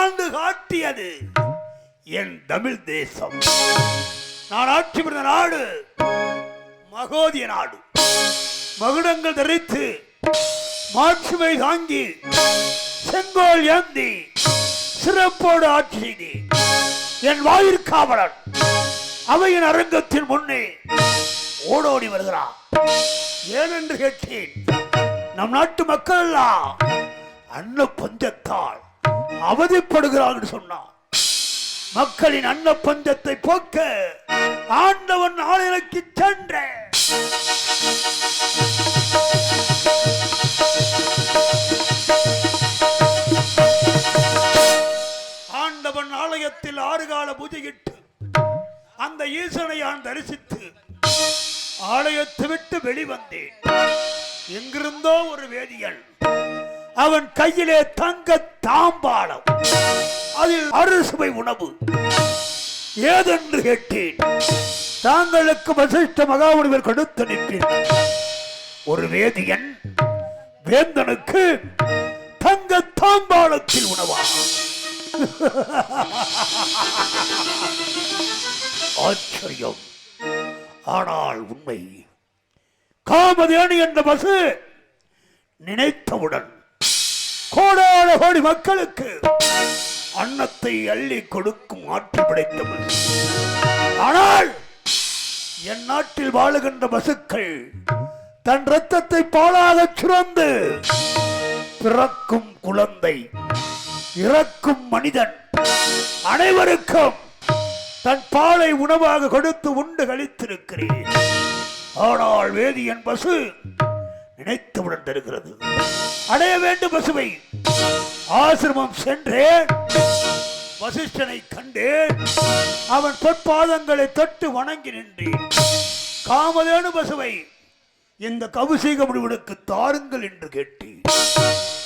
வாழ்ந்து காட்டியது என் தமிழ் தேசம். நான் ஆட்சி பிறந்த நாடு மகோதிய நாடு. மகுடங்கள் தரித்து மாட்சிமை தாங்கி செங்கோல் ஏந்தி சிறப்போடு ஆட்சி செய்தி என் வாயிற்காவலன் அவையின் அரங்கத்தின் முன்னே ஓடோடி வருகிறான். ஏனென்று கேட்டேன் நம் நாட்டு மக்கள் எல்லாம் அன்ன பஞ்சத்தால் அவதிப்படுகிறார்கள் சொன்னார் மக்களின் அன்ன பஞ்சத்தை போக்க ஆண்டவன் ஆளுநருக்கு சென்ற. ஆண்டவன் ஆலயத்தில் ஆறு கால பூஜையிட்டு அந்த ஈசனை நான் தரிசித்து ஆலயத்தை விட்டு வெளிவந்தேன். எங்கிருந்தோ ஒரு வேதியல். அவன் கையிலே தங்க தாம்பாளம். அதில் அறுசுவை உணவு. ஏதென்று கேட்டேன். தாங்களுக்கு வசிஷ்ட மகாமுனிவர் கொடுத்து நிற்பேன் ஒரு வேதியன் வேந்தனுக்கு தங்க தாம்பாளத்தில் உணவா ஆச்சரியம். ஆனால் உண்மை. காமதேனி என்ற பசு நினைத்தவுடன் கோடான கோடி மக்களுக்கு அன்னத்தை அள்ளி கொடுக்கும் ஆற்றல் படைத்தவர் ஆனால் என் நாட்டில் வாழுகின்ற பசுக்கள் தன் ரத்தத்தை பாலாக சுரந்து பிறக்கும் குழந்தை இறக்கும் மனிதன் அனைவருக்கும் தன் பாலை உணவாக கொடுத்து உண்டு கழித்திருக்கிறேன். ஆனால் வேதியன் பசு நினைத்தவுடன் தருகிறது. அடைய வேண்டும் பசுவை. ஆசிரமம் சென்றேன். வசிஷ்டனை கண்டேன். அவன் பொற்பாதங்களை தொட்டு வணங்கி நின்றேன். காமதேனு பசுவை இந்த கவுசீக முடிவுக்கு தாருங்கள் என்று கேட்டேன்.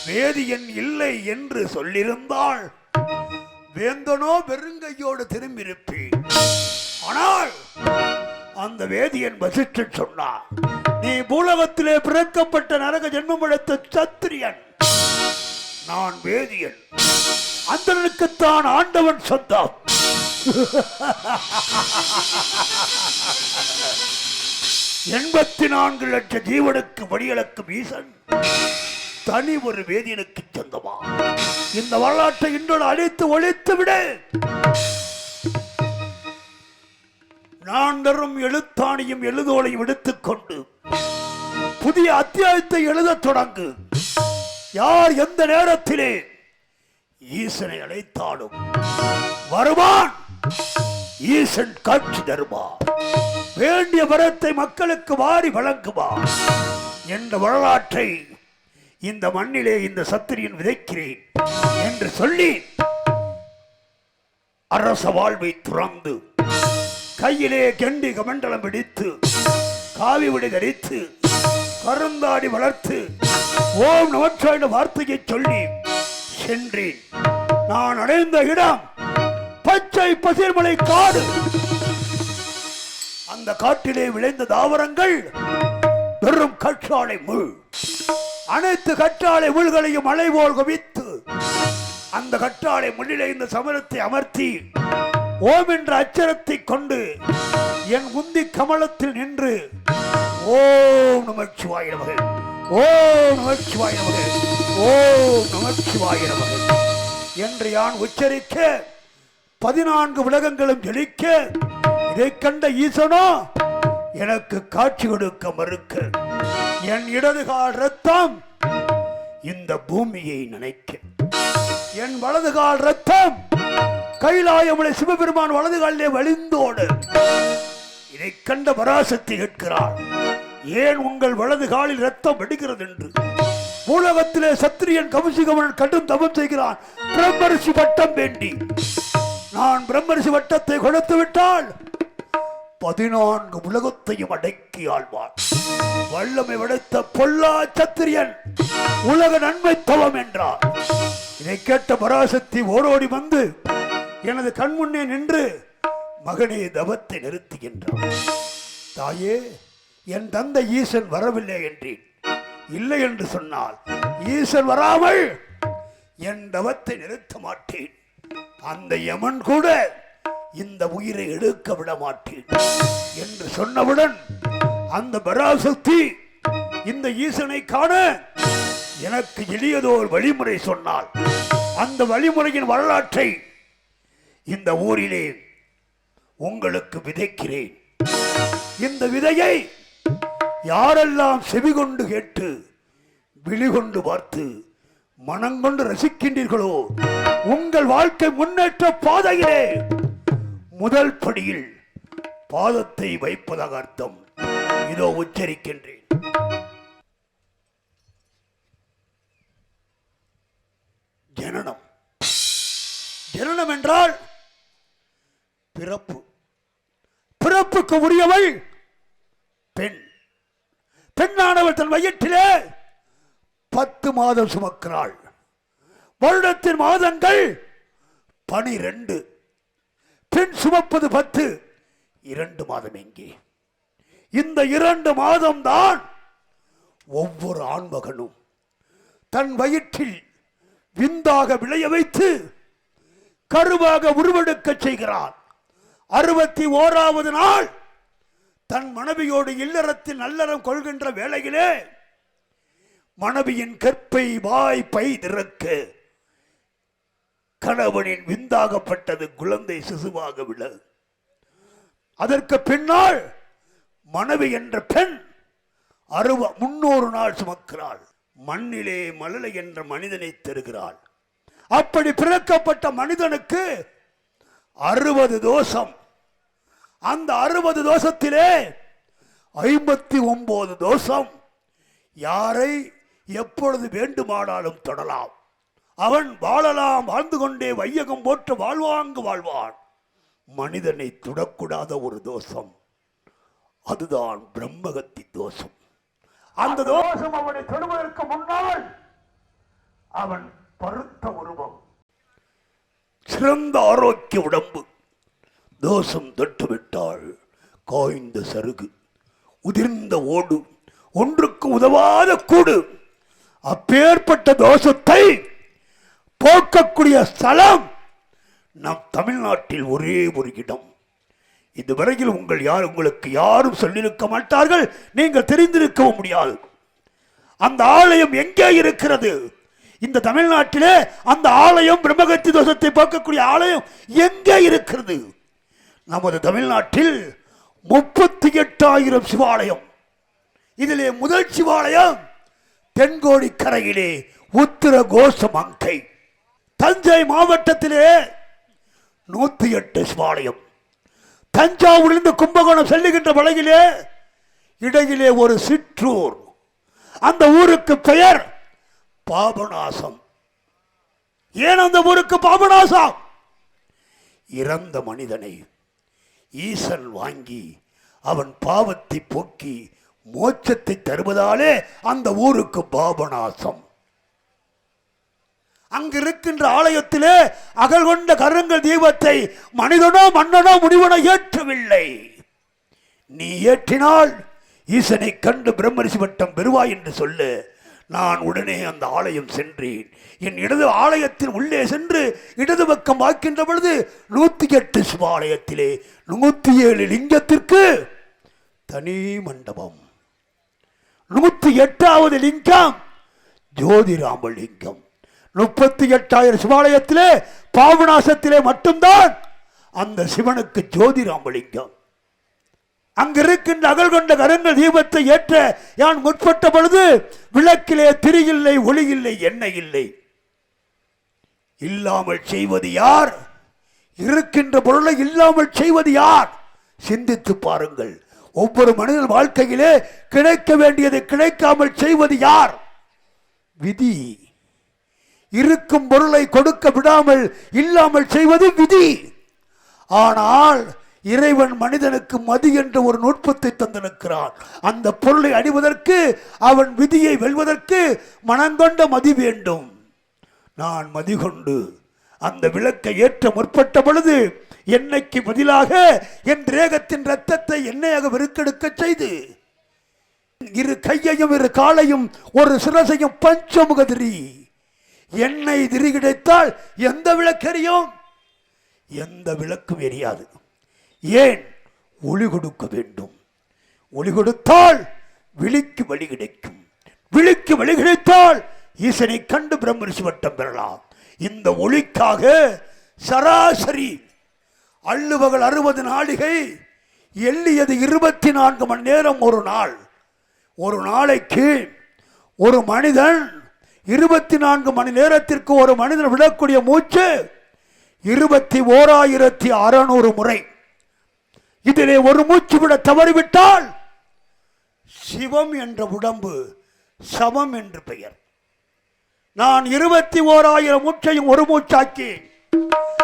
வேதியன் இல்லை என்று சொல்லியிருந்தால் வேந்தனோ வெறுங்கையோடு திரும்பியிருப்பேன். ஆனால் அந்த வேதியன் வசிஷ்டன் சொன்னார் நீ பூலகத்திலே பிறக்கப்பட்ட நரக ஜென்மம் எடுத்த சத்திரியன். நான் வேதியன். அந்தனுக்குத்தான் ஆண்டவன் சொந்தம். எண்பத்தி நான்கு லட்ச ஜீவனுக்கு வழியளக்கும் ஈசன் தனி ஒரு வேதியனுக்கு சொந்தமா? இந்த வரலாற்றை இன்னொரு அழித்து ஒழித்து விடு. நான் தரும் எழுத்தாணியும் எழுதோலையும் எடுத்துக்கொண்டு புதிய அத்தியாயத்தை எழுதத் தொடங்கு. யார் எந்த நேரத்திலே ஈசனை அழைத்தாலும் வருவான். ஈசன் காட்சி தருவான் வேண்டிய வரத்தை மக்களுக்கு வாரி வழங்குவான் என்ற வரலாற்றை இந்த மண்ணிலே இந்த சத்திரியன் விதைக்கிறேன் என்று சொல்லி அரச வாழ்வை துறந்து கையிலே கெண்டி கமண்டலம் பிடித்து காவி விடை தரித்து கருந்தாடி வளர்த்து ஓம் நமச்சிவாய என்ற வார்த்தையை சொல்லி சென்றேன். நான் அடைந்த இடம் பச்சை பசிர்மலை காடு. அந்த காட்டிலே விளைந்த தாவரங்கள் வெறும் கற்றாழை முள். அனைத்து கற்றாழை முள்களையும் மலை போல் குவித்து அந்த கற்றாழை முள்ளிலே இந்த சமரத்தை அமர்த்தி ஓம் என்ற அச்சரத்தை கொண்டு என் உந்தி கமலத்தில் நின்று ஓம் நமச்சிவாய நமக ஓம் நமச்சிவாய நமக ஓம் நமச்சிவாய நமக. என்று யான் உச்சரிக்க பதினான்கு உலகங்களும் ஜெலிக்க இதை கண்ட ஈசனோ எனக்கு காட்சி கொடுக்க மறுக்க. என் இடதுகால் ரத்தம் இந்த பூமியை நினைக்க. என் வலதுகால் ரத்தம். கைலாயமுலை சிவபெருமான் வலதுகாலிலே வழிந்தோடு இதை கண்ட பராசக்தி கேட்கிறார் ஏன் உங்கள் வலது காலில் ரத்தம் வெடிக்கிறது என்று? உலகத்திலே சத்திரியன் கவுசிகமன் கடும் தவம் செய்கிறான் பிரம்மரிசி வட்டம் வேண்டி. நான் பிரம்மரிசி வட்டத்தை கொடுத்து விட்டால் பதினான்கு உலகத்தையும் அடக்கி ஆழ்வார் வல்லமை விடைத்த பொல்லா சத்திரியன் உலக நன்மை தவம் என்றார் இதை கேட்ட பராசக்தி ஓடோடி வந்து எனது கண்முன்னே நின்று மகனே தவத்தை நிறுத்துகின்றார் தாயே என் தந்தை ஈசன் வரவில்லை என்றேன். இல்லை என்று சொன்னால் ஈசன் வராமல் என் தவத்தை நிறுத்த மாட்டேன். அந்த யமன் கூட இந்த உயிரை எடுக்க விட மாட்டேன் என்று சொன்னவுடன் அந்த பராசக்தி இந்த ஈசனை காண எனக்கு எளியதோர் வழிமுறை சொன்னால் அந்த வழிமுறையின் வரலாற்றை இந்த ஊரிலே உங்களுக்கு விதைக்கிறேன். இந்த விதையை யாரெல்லாம் செவிகொண்டு கேட்டு விழிகொண்டு பார்த்து மனங்கொண்டு ரசிக்கின்றீர்களோ உங்கள் வாழ்க்கை முன்னேற்ற பாதையிலே முதல் படியில் பாதத்தை வைப்பதாக அர்த்தம். இதோ உச்சரிக்கின்றேன். ஜனனம். ஜனனம் என்றால் பிறப்பு. பிறப்புக்கு உரியவள் பெண். பெண்ணானவள் தன் வயிற்றிலே பத்து மாதம் சுமக்கிறாள். வருடத்தின் மாதங்கள் பனிரெண்டு. பெண் சுமப்பது பத்து. இரண்டு மாதம் எங்கே? இந்த இரண்டு மாதம்தான் ஒவ்வொரு ஆண்மகனும் தன் வயிற்றில் விந்தாக விளைய வைத்து கருவாக உருவெடுக்க செய்கிறான். அறுபத்தி ஓராவது நாள் தன் மனைவியோடு இல்லறத்தில் நல்லறம் கொள்கின்ற வேளையிலே மனைவியின் கற்பை வாய் பை திறக்க கணவனின் விந்தாகப்பட்டது குழந்தை சிசுவாக விழ. அதற்கு பின்னால் மனைவி என்ற பெண் அறுவ முன்னூறு நாள் சுமக்கிறாள். மண்ணிலே மலலை என்ற மனிதனை தருகிறாள். அப்படி பிறக்கப்பட்ட மனிதனுக்கு அறுபது தோஷம். அந்த அறுபது தோஷத்திலே ஐம்பத்தி ஒன்பது தோஷம். யாரை எப்பொழுது வேண்டுமானாலும் தொடலாம். அவன் வாழலாம் வாழ்ந்து கொண்டே வையகம் போட்டு வாழ்வாங்கு வாழ்வான். மனிதனை தொடக்கூடாத ஒரு தோஷம். அதுதான் பிரம்மகத்தி தோஷம். அந்த தோஷம் அவனை தொடுவதற்கு முன்னால் அவன் பருத்த உருவம். சிறந்த ஆரோக்கிய உடம்பு. தோஷம் தொட்டுவிட்டால் காய்ந்த சருகு உதிர்ந்த ஓடு ஒன்றுக்கு உதவாத கூடு. அப்பேற்பட்ட தோஷத்தை போக்கக்கூடிய ஸ்தலம் நம் தமிழ்நாட்டில் ஒரே ஒரு இடம். இதுவரையில் உங்கள் யார் உங்களுக்கு யாரும் சொல்லியிருக்க மாட்டார்கள். நீங்கள் தெரிந்திருக்கவும் முடியாது. அந்த ஆலயம் எங்கே இருக்கிறது? இந்த தமிழ்நாட்டிலே அந்த ஆலயம் பிரம்மகத்தி தோஷத்தை பார்க்கக்கூடிய ஆலயம் எங்கே இருக்கிறது? நமது தமிழ்நாட்டில் முப்பத்தி எட்டாயிரம் சிவாலயம். இதிலே முதல் சிவாலயம் தென்கோடி கரையிலே உத்திர கோஷ மங்கை தஞ்சை மாவட்டத்திலே நூற்றி எட்டு சிவாலயம். தஞ்சாவூரிலிருந்து கும்பகோணம் செல்லுகின்ற வழியிலே இடையிலே ஒரு சிற்றூர். அந்த ஊருக்கு பெயர் பாபநாசம். ஏன் அந்த ஊருக்கு பாபநாசம்? இறந்த மனிதனை ஈசன் வாங்கி அவன் பாவத்தை போக்கி மோட்சத்தை தருவதாலே அந்த ஊருக்கு பாபநாசம். அங்கு இருக்கின்ற ஆலயத்திலே அகல் கொண்ட கருங்கள் தீபத்தை மனிதனோ மன்னனோ முடிவனோ ஏற்றவில்லை. நீ ஏற்றினால் ஈசனை கண்டு பிரம்மரிசி வட்டம் பெறுவாய் என்று சொல்லு. நான் உடனே அந்த ஆலயம் சென்றேன். என் இடது ஆலயத்தின் உள்ளே சென்று இடது பக்கம் வாக்கின்ற பொழுது நூற்றி எட்டு சிவாலயத்திலே நூற்றி ஏழு லிங்கத்திற்கு தனி மண்டபம். நூற்றி எட்டாவது லிங்கம் ஜோதிராம லிங்கம் முப்பத்தி எட்டாயிரம் சிவாலயத்திலே பாவநாசத்திலே மட்டும்தான் அந்த சிவனுக்கு ஜோதிராமலிங்கம். அங்கு இருக்கின்ற அகல் கொண்ட கரங்கள் தீபத்தை ஏற்ற யான் முற்பட்ட பொழுது விளக்கிலே திரியில்லை இல்லை ஒளி இல்லை எண்ணெய் இல்லை இல்லாமல் செய்வது யார்? இருக்கின்ற பொருளை இல்லாமல் செய்வது யார்? சிந்தித்து பாருங்கள். ஒவ்வொரு மனிதன் வாழ்க்கையிலே கிடைக்க வேண்டியதை கிடைக்காமல் செய்வது யார்? விதி. இருக்கும் பொருளை கொடுக்க விடாமல் இல்லாமல் செய்வது விதி. ஆனால் இறைவன் மனிதனுக்கு மதி என்ற ஒரு நுட்பத்தை தந்திருக்கிறான். அந்த பொருளை அணிவதற்கு அவன் விதியை வெல்வதற்கு மனங்கொண்ட மதி வேண்டும். நான் மதி கொண்டு அந்த விளக்கை ஏற்ற முற்பட்ட பொழுது என்னைக்கு பதிலாக என் ரேகத்தின் ரத்தத்தை என்னையாக வெறுக்கெடுக்க செய்து இரு கையையும் இரு காலையும் ஒரு சிரசையும் பஞ்சமுகதிரி. எண்ணெய் திரி கிடைத்தால் எந்த விளக்கெரியும் எந்த விளக்கும் எரியாது. ஏன்? ஒளி கொடுக்க வேண்டும். ஒளி கொடுத்தால் விழிக்கு வழி கிடைக்கும். விழிக்கு வழி கிடைத்தால் ஈசனை கண்டு பிரம்மரிஷி வட்டம் பெறலாம். இந்த ஒளிக்காக சராசரி அள்ளுவகள் அறுபது நாளிகை எள்ளியது இருபத்தி நான்கு மணி நேரம் ஒரு நாள். ஒரு நாளைக்கு ஒரு மனிதன் இருபத்தி நான்கு மணி நேரத்திற்கு ஒரு மனிதன் விடக்கூடிய மூச்சு இருபத்தி ஓராயிரத்தி அறநூறு முறை. இதிலே ஒரு மூச்சு விட தவறிவிட்டால் சிவம் என்ற உடம்பு சமம் என்று பெயர். நான் இருபத்தி ஓராயிரம் மூச்சையும் ஒரு மூச்சாக்கி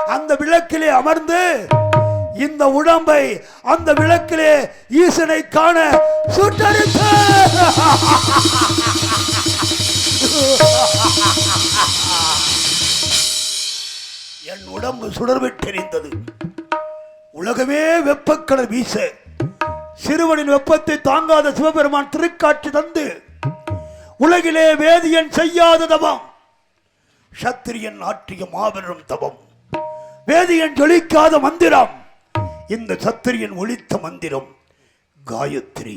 அந்த விளக்கிலே அமர்ந்து இந்த உடம்பை அந்த விளக்கிலே ஈசனை காண சுட்டரித்த என் உடம்பு சுடர்விட்டெறிந்தது உலகமே வெப்பக்கடல் வீச சிறுவனின் வெப்பத்தை தாங்காத சிவபெருமான் திருக்காட்சி தந்து உலகிலே வேதியன் செய்யாத தவம் சத்திரியன் ஆற்றிய மாபெரும் தவம் வேதியன் ஜொலிக்காத மந்திரம் இந்த சத்திரியன் ஒழித்த மந்திரம் காயத்ரி.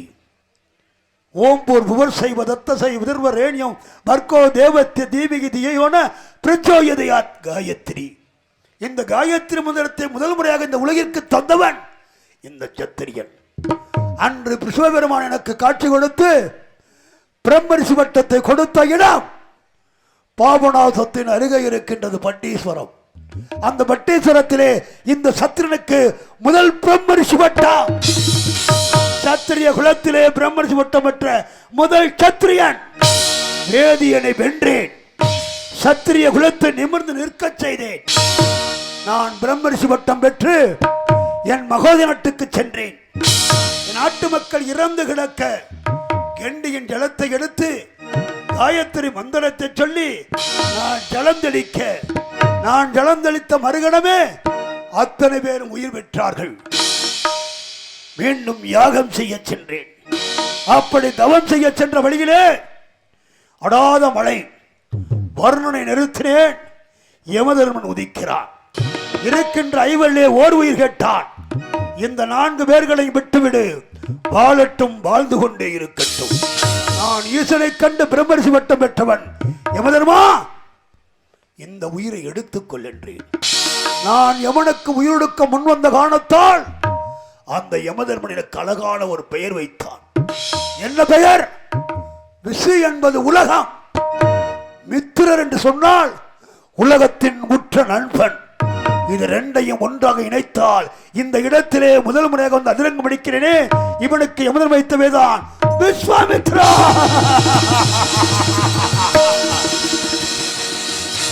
ஓம்பூர் புவர் செய்வ தத்த செய் விதர்வ ரேணியம் பர்கோ தேவத்திய தீபிகி தியோன பிரச்சோயதையாத் காயத்ரி. இந்த காயத்ரி மந்திரத்தை முதல் முறையாக இந்த உலகிற்கு தந்தவன் இந்த சத்திரியன். அன்று சிவபெருமான் எனக்கு காட்சி கொடுத்து பிரம்மரிசி வட்டத்தை கொடுத்த இடம் பாபநாசத்தின் அருகே இருக்கின்றது பட்டீஸ்வரம். அந்த பட்டீஸ்வரத்திலே இந்த சத்திரனுக்கு முதல் பிரம்மரிசி வட்டம். சத்திரிய குலத்திலே பிரம்மரிஷி வட்டம் பெற்ற முதல் சத்திரியன் வேதியனை வென்றேன். சத்திரிய குலத்தை நிமிர்ந்து நிற்கச் செய்தேன். நான் பிரம்மரிசு வட்டம் பெற்று என் மகோதனத்துக்கு சென்றேன். என் நாட்டு மக்கள் இறந்து கிடக்க கெண்டியின் ஜலத்தை எடுத்து காயத்ரி மந்திரத்தை சொல்லி நான் ஜலந்தளிக்க நான் ஜலந்தளித்த மறுகணமே அத்தனை பேரும் உயிர் பெற்றார்கள். மீண்டும் யாகம் செய்ய சென்றேன். அப்படி தவம் செய்ய சென்ற வழியிலே அடாத மழை வருணனை நிறுத்தினேன். யமதர்மன் உதிக்கிறான். இருக்கின்ற ஐவல்லே ஓர் உயிர் கேட்டான். இந்த நான்கு பேர்களை விட்டுவிடு. வாழட்டும் வாழ்ந்து கொண்டே இருக்கட்டும். நான் ஈசனை கண்டு பிரம்மரிசி வட்டம் பெற்றவன். யமதர்மா இந்த உயிரை எடுத்துக்கொள் என்றேன். நான் யமனுக்கு உயிரொடுக்க முன்வந்த காரணத்தால் அந்த யமதர்மன் அழகான ஒரு பெயர் வைத்தான். என்ன பெயர்? விசு என்பது உலகம். மித்திரர் என்று சொன்னால் உலகத்தின் உற்ற நண்பன். இது ரெண்டையும் ஒன்றாக இணைத்தால் இந்த இடத்திலே முதல் முறையாக வந்து அதிரங்கு படிக்கிறேனே இவனுக்கு எமதன் வைத்தவேதான். விஸ்வாமித்ரா!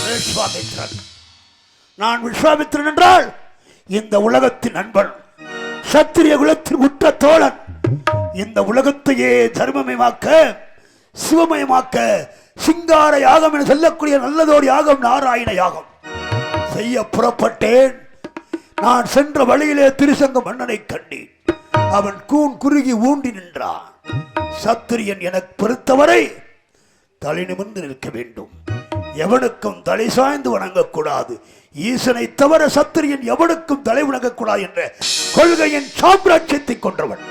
விஸ்வாமித்ரன். நான் விஸ்வாமித்ரன் என்றால் இந்த உலகத்தின் நண்பன். சத்திரிய குலத்தின் உற்ற தோழன். இந்த உலகத்தையே தர்மமயமாக்க சிவமயமாக்க சிங்கார யாகம் என சொல்லக்கூடிய நல்லதோடு யாகம் நாராயண யாகம். செய்ய புறப்பட்டேன். நான் சென்ற வழியிலே திருசங்க மன்னனை கண்டேன். அவன் கூன் குறுகி ஊண்டி நின்றான். சத்திரியன் எனக்கு பொறுத்தவரை தலை நிமிர்ந்து நிற்க வேண்டும். எவனுக்கும் தலை சாய்ந்து வணங்கக்கூடாது. ஈசனை தவிர சத்திரியன் எவனுக்கும் தலை விளங்கக்கூடாது என்ற கொள்கையின் சாம்ராஜ்யத்தை கொன்றவன்.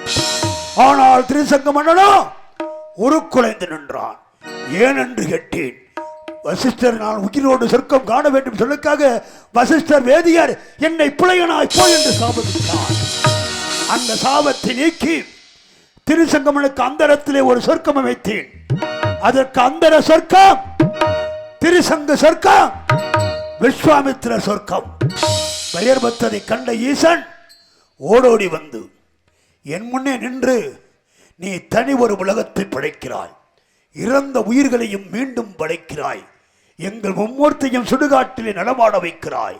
ஆனால் திருசங்க மன்னனோ உருக்குலைந்து நின்றான். ஏனென்று கேட்டேன் வசிஷ்டர் நான் உயிரோடு சொர்க்கம் காண வேண்டும் சொல்லுக்காக வசிஷ்டர் வேதியார் என்னை பிழையனாய் போய் என்று சாபத்திட்டார் அந்த சாபத்தை நீக்கி திருசங்கமனுக்கு அந்தரத்திலே ஒரு சொர்க்கம் அமைத்தேன். அதற்கு அந்தர சொர்க்கம் திருசங்க சொர்க்கம் விஸ்வாமித்திர சொர்க்கம். பெயர் பத்ததை கண்ட ஈசன் ஓடோடி வந்து என் முன்னே நின்று நீ தனி ஒரு உலகத்தை படைக்கிறாய். இறந்த உயிர்களையும் மீண்டும் படைக்கிறாய். எங்கள் மும்மூர்த்தையும் சுடுகாட்டிலே நடமாட வைக்கிறாய்.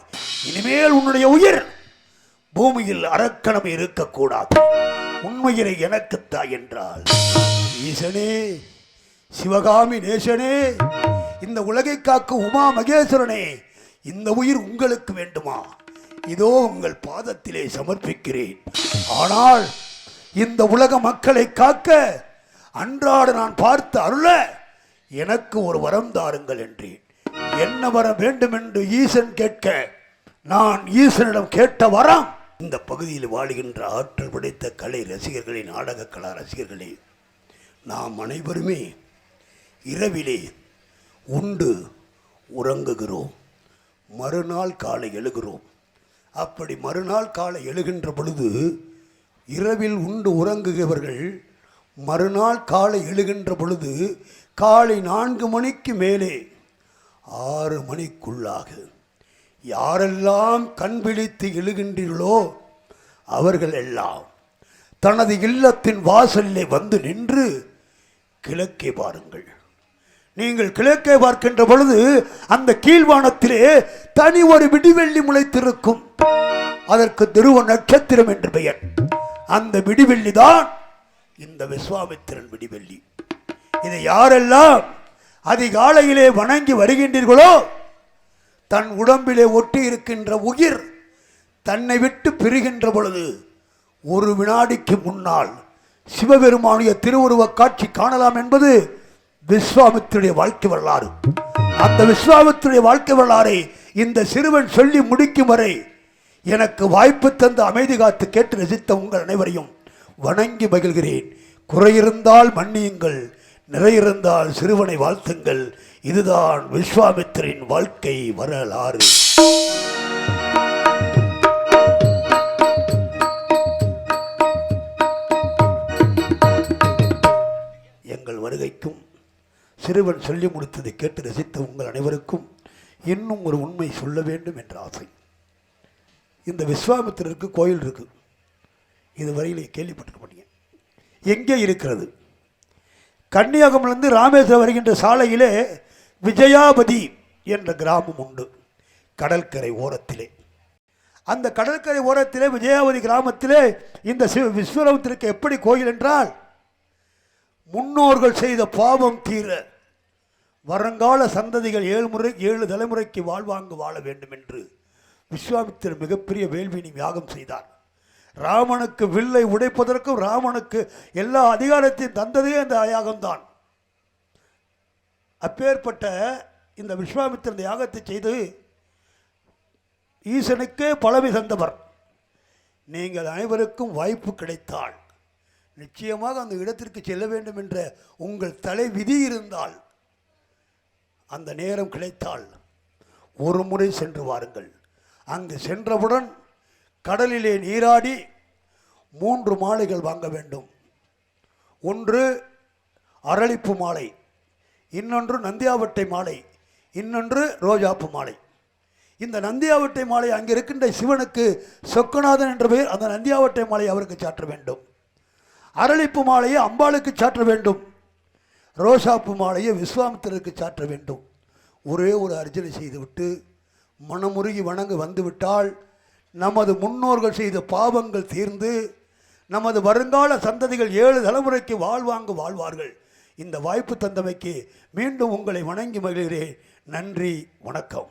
இனிமேல் உன்னுடைய உயிர் பூமியில் அரக்கணம் இருக்கக்கூடாது. உண்மையிலே எனக்குத்தா என்றால் ஈசனே சிவகாமி நேசனே இந்த உலகை காக்கும் உமா மகேஸ்வரனே இந்த உயிர் உங்களுக்கு வேண்டுமா? இதோ உங்கள் பாதத்திலே சமர்ப்பிக்கிறேன். ஆனால் இந்த உலக மக்களை காக்க அன்றாட நான் பார்த்து அருள எனக்கு ஒரு வரம் தாருங்கள் என்றேன். என்ன வரம் வேண்டும் என்று ஈசன் கேட்க நான் ஈசனிடம் கேட்ட வரம் இந்த பகுதியில் வாழுகின்ற ஆற்றல் படைத்த கலை ரசிகர்களே நாடக கலா ரசிகர்களே நாம் அனைவருமே இரவிலே உண்டு உறங்குகிறோம். மறுநாள் காலை எழுகிறோம். அப்படி மறுநாள் காலை எழுகின்ற பொழுது இரவில் உண்டு உறங்குகிறவர்கள் மறுநாள் காலை எழுகின்ற பொழுது காலை நான்கு மணிக்கு மேலே ஆறு மணிக்குள்ளாக யாரெல்லாம் கண் விழித்து எழுகின்றீர்களோ அவர்கள் எல்லாம் தனது இல்லத்தின் வாசலிலே வந்து நின்று கிழக்கே பாருங்கள். நீங்கள் கிழக்கே பார்க்கின்ற பொழுது அந்த கீழ்வானத்திலே தனி ஒரு விடிவெள்ளி முளைத்திருக்கும். அதற்கு துருவ நட்சத்திரம் என்று பெயர். அந்த விடிவெள்ளி தான் இந்த விஸ்வாமித்திரன் விடிவெள்ளி. இதை யாரெல்லாம் அதிகாலையிலே வணங்கி வருகின்றீர்களோ தன் உடம்பிலே ஒட்டி இருக்கின்ற உயிர் தன்னை விட்டு பிரிகின்ற பொழுது ஒரு வினாடிக்கு முன்னால் சிவபெருமானுடைய திருவுருவக் காட்சி காணலாம் என்பது விஸ்வாமித்திருடைய வாழ்க்கை வரலாறு. அந்த விஸ்வாமித்துடைய வாழ்க்கை வரலாறை இந்த சிறுவன் சொல்லி முடிக்கும் வரை எனக்கு வாய்ப்பு தந்து அமைதி காத்து கேட்டு ரசித்த உங்கள் அனைவரையும் வணங்கி மகிழ்கிறேன். குறையிருந்தால் மன்னியுங்கள் நிறையிருந்தால் சிறுவனை வாழ்த்துங்கள். இதுதான் விஸ்வாமித்திரின் வாழ்க்கை வரலாறு. எங்கள் வருகைக்கும் சிறுவன் சொல்லி முடித்ததை கேட்டு ரசித்த உங்கள் அனைவருக்கும் இன்னும் ஒரு உண்மை சொல்ல வேண்டும் என்ற ஆசை. இந்த விஸ்வாமித்திரருக்கு கோயில் இருக்குது இது வரையிலே கேள்விப்பட்டிருக்க மாட்டீங்க எங்கே இருக்கிறது? கன்னியாகுமரிலிருந்து ராமேஸ்வரம் வருகின்ற சாலையிலே விஜயாபதி என்ற கிராமம் உண்டு. கடற்கரை ஓரத்திலே. அந்த கடற்கரை ஓரத்திலே விஜயாவதி கிராமத்திலே இந்த சிவ- விஸ்வரூபத்திற்கு எப்படி கோயில் என்றால் முன்னோர்கள் செய்த பாவம் தீர வருங்கால சந்ததிகள் ஏழு முறை ஏழு தலைமுறைக்கு வாழ்வாங்கு வாழ வேண்டும் என்று விஸ்வாமித்திரர் மிகப்பெரிய வேள்வினி யாகம் செய்தார். ராமனுக்கு வில்லை உடைப்பதற்கும் ராமனுக்கு எல்லா அதிகாரத்தையும் தந்ததே அந்த யாகம்தான். அப்பேற்பட்ட இந்த விஸ்வாமித்திரன் இந்த யாகத்தை செய்து ஈசனுக்கே பழமை தந்தவர். நீங்கள் அனைவருக்கும் வாய்ப்பு கிடைத்தால் நிச்சயமாக அந்த இடத்திற்கு செல்ல வேண்டும் என்ற உங்கள் தலை விதி இருந்தால் அந்த நேரம் கிடைத்தால் ஒரு முறை சென்று வாருங்கள். அங்கு சென்றவுடன் கடலிலே நீராடி மூன்று மாலைகள் வாங்க வேண்டும். ஒன்று அரளிப்பு மாலை இன்னொன்று நந்தியாவட்டை மாலை இன்னொன்று ரோஜாப்பு மாலை. இந்த நந்தியாவட்டை மாலை அங்கே இருக்கின்ற சிவனுக்கு சொக்கநாதன் என்ற பெயர் அந்த நந்தியாவட்டை மாலை அவருக்கு சாற்ற வேண்டும். அரளிப்பு மாலையை அம்பாளுக்கு சாற்ற வேண்டும். ரோசாப்பு மாலையை விஸ்வாமித்திரருக்கு சாற்ற வேண்டும். ஒரே ஒரு அர்ச்சனை செய்துவிட்டு மனமுருகி வணங்க வந்துவிட்டால் நமது முன்னோர்கள் செய்த பாவங்கள் தீர்ந்து நமது வருங்கால சந்ததிகள் ஏழு தலைமுறைக்கு வாழ்வாங்கு வாழ்வார்கள். இந்த வாய்ப்பு தந்தமைக்கு மீண்டும் உங்களை வணங்கி மகிழ்கிறேன். நன்றி வணக்கம்.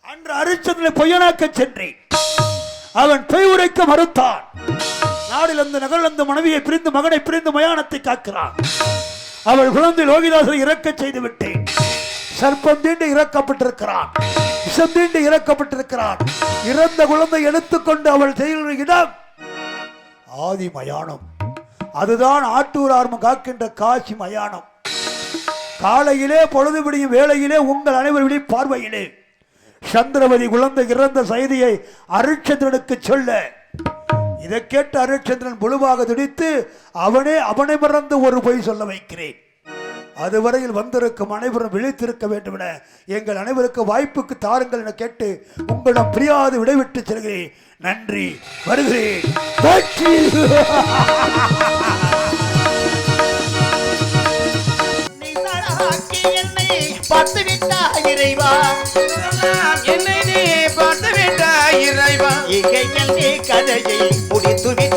அன்று அரிச்சந்திரனை பொய்யனாக்க சென்றேன். அவன் பொய் உரைக்க மறுத்தான். நாடிலிருந்து நகரிலிருந்து மனைவியை பிரிந்து மகனை பிரிந்து மயானத்தை காக்கிறான். அவள் குழந்தை லோகிதாசரை இறக்கச் செய்து விட்டேன் சர்ப்பம் தீண்டு இறக்கப்பட்டிருக்கிறான். விஷம் தீண்டு இறக்கப்பட்டிருக்கிறான். இறந்த குழந்தை எடுத்துக்கொண்டு அவள் செய்கிற இடம். ஆதி மயானம். அதுதான் ஆட்டூர் ஆர்மம் காக்கின்ற காசி மயானம். காலையிலே பொழுது விடியும் வேளையிலே உங்கள் அனைவருடைய பார்வையிலே. சந்திரவதி குழந்தை இறந்த செய்தியை அருட்சந்திரனுக்கு சொல்ல. இதை கேட்டு அருட்சந்திரன் முழுவாக துடித்து அவனே அவனை மறந்து ஒரு பொய் சொல்ல வைக்கிறேன். அதுவரையில் வந்திருக்கும் அனைவரும் விழித்திருக்க வேண்டும் என எங்கள் அனைவருக்கு வாய்ப்புக்கு தாருங்கள் என கேட்டு உங்களிடம் பிரியாது விடைவிட்டு செல்கிறேன். நன்றி வருகிறேன். பார்த்து விட்டாய் இறைவா. என்னை நீ பார்த்து விட்டாய் இறைவா. கதையை முடித்து